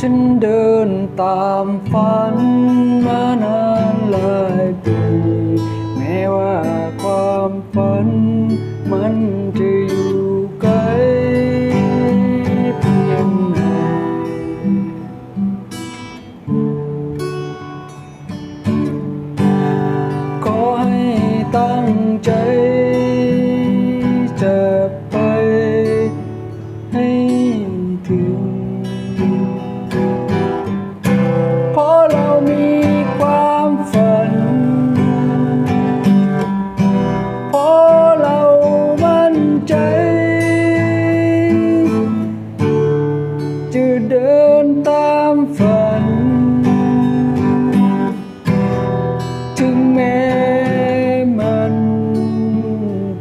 ฉันเดินตามฝัน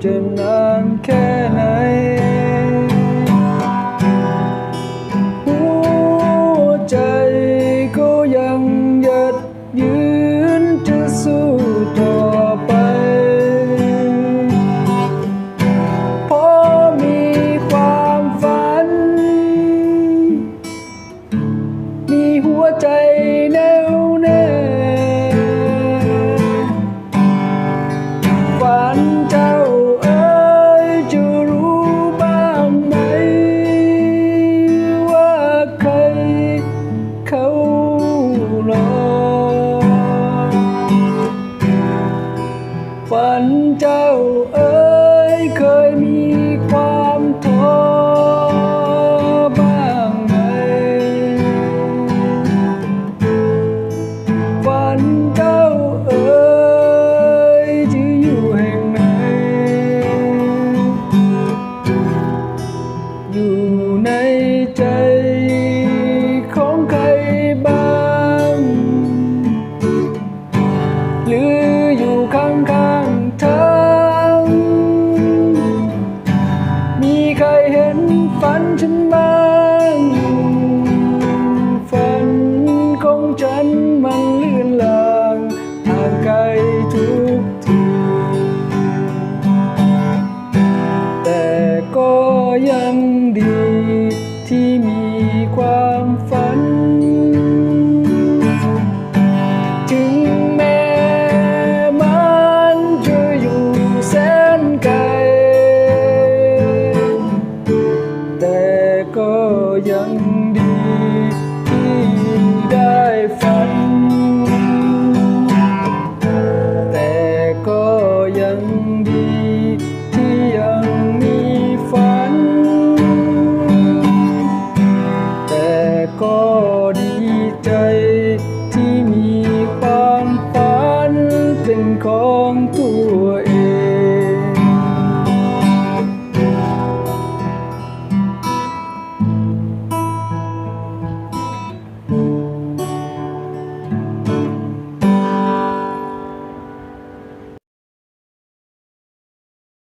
จะนานแค่ไหนหัวใจก็ยังหยัดยืนจะสู้ต่อไป เพราะมีความฝัน มีหัวใจ ฝันเจ้าเอ๋ยเคยมีความท้อบ้างไหมฝันเจ้าเอ๋ยจะอยู่แห่งไหน อยู่ในใจของใครบ้าง หรืออยู่ข้าง ฉันมาอยู่ฝันของฉันมันเลื่อนลางห่างไกลถึง